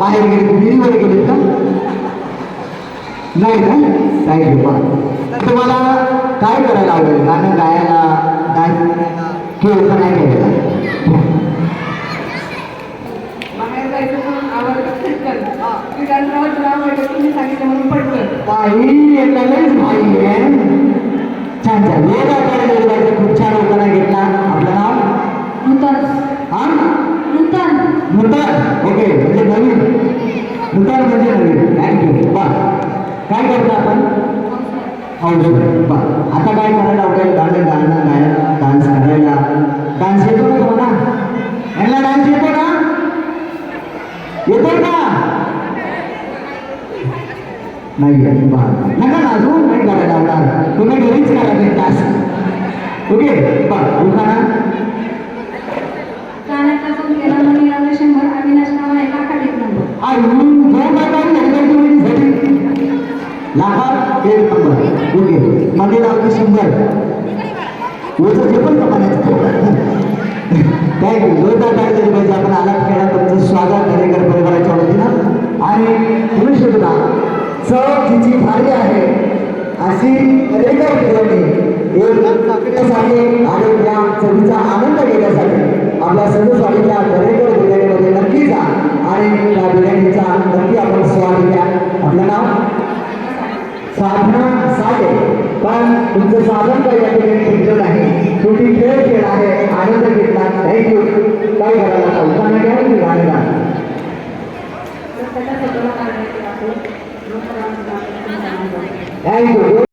बाहेर गेले विहिरीवर गेले का? नाही ना थँक्यू बा. तुम्हाला काय करायला आवडेल? गाणं गायला किंवा का नाही करायला? बाहेर जायचं म्हणून नूतन ओके म्हणजे नवीन नूतन म्हणजे नवीन थँक्यू बा. काय करतो आपण? औषध बा. आता काय करायला आवडेल गाणं गाणं गायला डान्स करायला. डान्स येतो ना तुम्हाला? यांना डान्स येतो का? येतो का? नाही आहे. बा. नका अजून नाही करायला आवडणार तुम्ही घरीच करायचे ते ओके? बा. उखाणा लाखात एक नंबर. ओके. मध्ये लावते शंभर ओझं जे पण कमाण्याचं काय जोरदार काय झाली पाहिजे. आपण आला खेळा तुमचं स्वागत दरेकर परिवाराच्या वतीनं. आणि तुम्ही सुद्धा चव जिची भारी आहे. अशी दरेकर फिरवणी एक साठी आणि त्या चवीचा आनंद घेण्यासाठी आपल्या सदस्यवाडीच्या दरेकर बिर्याणीमध्ये नक्की जा. आणि त्या बिर्याणीचा नक्की आपण स्वाद घ्या आपलं नाव साधना साधे. पण तुमचं साधन काही या ठिकाणी तुमचं नाही. तुम्ही खेळ खेळ आहे आनंद घेतला थँक्यू काय करायला उदाहरण घ्या की थँक्यू